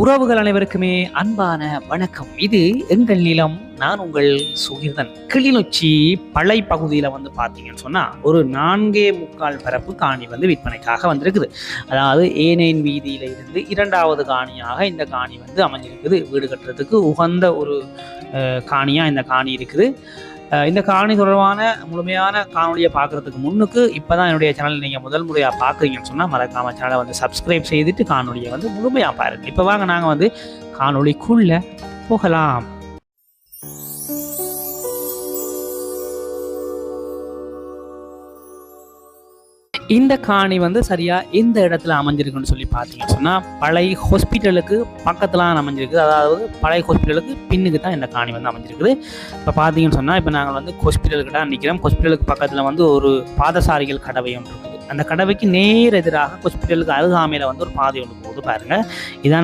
உறவுகள் அனைவருக்குமே அன்பான வணக்கம். இது எங்கள் நிலம் நான் உங்கள் சுகிர்தன். கிளிநொச்சி பழை பகுதியில் வந்து பார்த்தீங்கன்னு சொன்னால் ஒரு நான்கே முக்கால் பரப்பு காணி வந்து விற்பனைக்காக வந்திருக்குது. அதாவது ஏனேன் வீதியில இருந்து இரண்டாவது காணியாக இந்த காணி வந்து அமைஞ்சிருக்குது. வீடு கட்டுறதுக்கு உகந்த ஒரு காணியாக இந்த காணி இருக்குது. இந்த காணி தொடர்பான முழுமையான காணொலியை பார்க்குறதுக்கு முன்னுக்கு இப்போ தான் என்னுடைய சேனல் நீங்கள் முதல் முறையாக பார்க்குறீங்கன்னு சொன்னால் மறக்காம சேனலை வந்து சப்ஸ்கிரைப் செய்துட்டு காணொலியை வந்து முழுமையாக பாருங்கள் இப்போ வாங்க நாங்கள் வந்து காணொளிக்குள்ளே போகலாம். இந்த காணி வந்து சரியா எந்த இடத்துல அமைஞ்சிருக்குன்னு சொல்லி பார்த்தீங்கன்னு சொன்னால் பழைய ஹாஸ்பிட்டலுக்கு பக்கத்துல அமைஞ்சிருக்குது. அதாவது பழைய ஹாஸ்பிட்டலுக்கு பின்னுக்கு தான் இந்த காணி வந்து அமைஞ்சிருக்குது. இப்போ பார்த்தீங்கன்னு சொன்னால் இப்போ நாங்கள் வந்து ஹாஸ்பிட்டலுக்கு தான் நிற்கிறோம் ஹாஸ்பிட்டலுக்கு பக்கத்தில் வந்து ஒரு பாதசாரிகள் கடவை ஒன்று இருக்குது. அந்த கடவைக்கு நேர் எதிராக ஹாஸ்பிட்டலுக்கு அருகாமையில் வந்து ஒரு பாதை ஒன்று போகுது பாருங்கள் இதான்